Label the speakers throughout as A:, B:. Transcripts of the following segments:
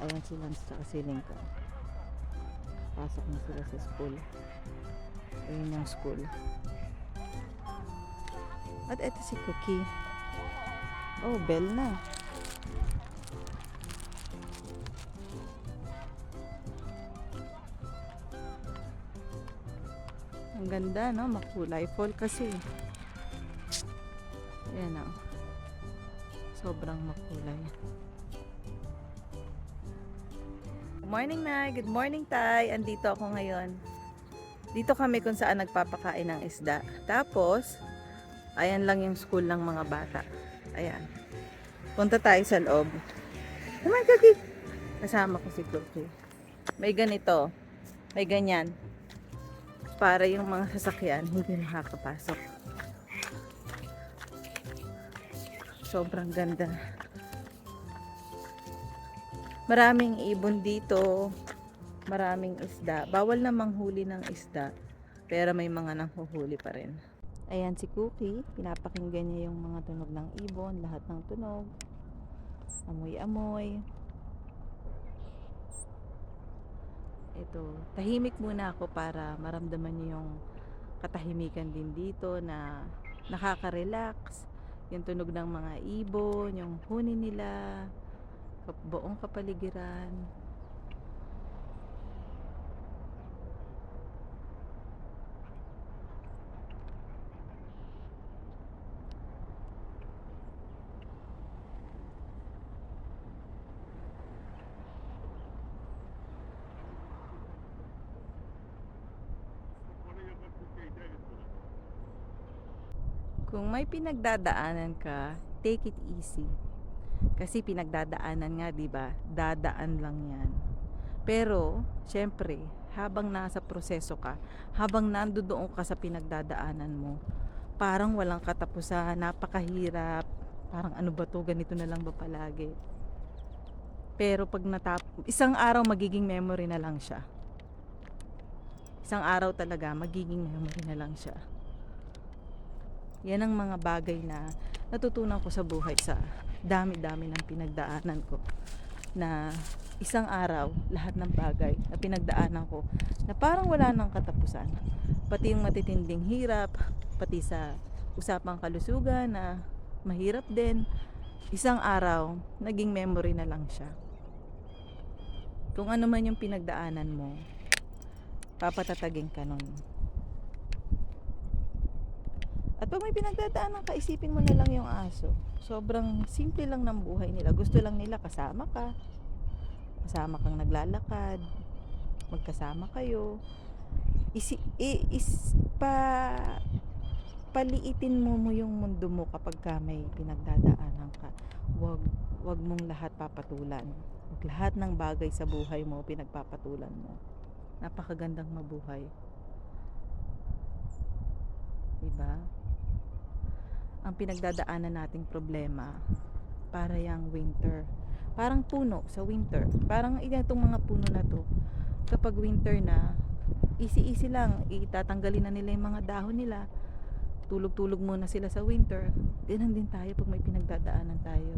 A: Ayan si Lance tsaka si Linka. Pasok na sila sa school. Ayun yung school. At eto si Cookie. Oh, bell na. Ang ganda, no? Makulay. Fall kasi. Ayan, oh. Sobrang makulay. Morning, Nay. Good morning, Tay. Andito ako ngayon. Dito kami kung saan nagpapakain ng isda. Tapos, ayan lang yung school ng mga bata. Ayan. Punta tayo sa loob. Come on, Cookie. Kasama ko si Cookie. May ganito. May ganyan. Para yung mga sasakyan hindi makakapasok. Sobrang ganda. Maraming ibon dito. Maraming isda. Bawal na manghuli ng isda. Pero may mga nanghuhuli pa rin. Ayan si Cookie. Pinapakinggan niya yung mga tunog ng ibon. Lahat ng tunog. Amoy-amoy. Ito. Tahimik muna ako para maramdaman niyo yung katahimikan din dito na nakaka-relax. Yung tunog ng mga ibon, yung huni nila, buong kapaligiran. Kung may pinagdadaanan ka, take it easy. Kasi pinagdadaanan nga, 'di ba? Dadaan lang 'yan. Pero, syempre, habang nasa proseso ka, habang nandoon ka sa pinagdadaanan mo, parang walang katapusan, napakahirap. Parang ano ba 'to? Ganito na lang ba palagi? Pero pag natap isang araw magiging memory na lang siya. Isang araw talaga magiging memory na lang siya. Yan ang mga bagay na natutunan ko sa buhay sa dami-dami ng pinagdaanan ko. Na isang araw, lahat ng bagay na pinagdaanan ko na parang wala nang katapusan. Pati yung matitinding hirap, pati sa usapang kalusugan na mahirap din. Isang araw, naging memory na lang siya. Kung ano man yung pinagdaanan mo, papatatagin ka nun. At pag may pinagdadaanan ka, isipin mo na lang yung aso. Sobrang simple lang ng buhay nila. Gusto lang nila kasama ka. Kasama kang naglalakad. Magkasama kayo. Isi, i, is, pa, paliitin mo mo yung mundo mo kapag ka may pinagdadaanan ka. Wag, wag mong lahat papatulan. Wag lahat ng bagay sa buhay mo pinagpapatulan mo. Napakagandang mabuhay. Diba? Ang pinagdadaanan nating problema para yung winter. Parang puno sa winter. Parang itong mga puno na to. Kapag winter na, easy-easy lang. Itatanggalin na nila yung mga dahon nila. Tulog-tulog muna sila sa winter. Ganun din tayo pag may pinagdadaanan tayo.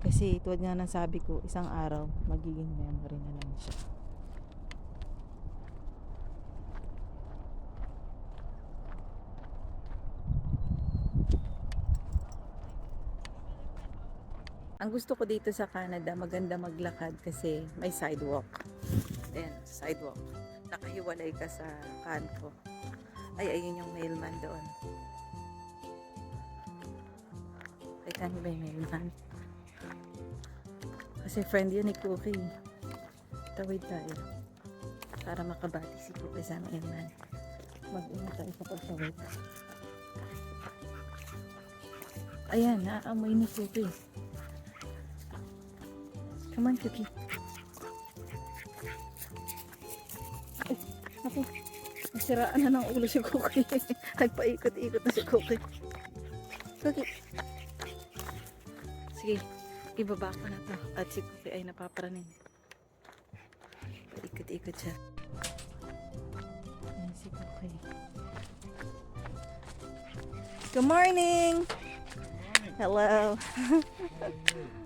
A: Kasi tulad nga ng sabi ko, isang araw, magiging memory na lang siya. Ang gusto ko dito sa Canada, maganda maglakad kasi may sidewalk. Ayan, sidewalk. Nakahiwalay ka sa kanto. Ay, ayun yung mailman doon. Kani ba yung mailman? Kasi friend yun ni Cookie. Tawid tayo. Para makabati si Cookie sa mailman. Mag-ingat tayo sa pagtawid. Ayan, naamoy ni Cookie. Come on, Cookie. Ay, ako. Nasiraan na ng ulo si Cookie. Nagpaikot-ikot na si Cookie. Cookie. Sige, ibaba ko na to. At si Cookie ay napaparanin. Paikot-ikot siya. Ayan si Cookie. Good morning! Hello.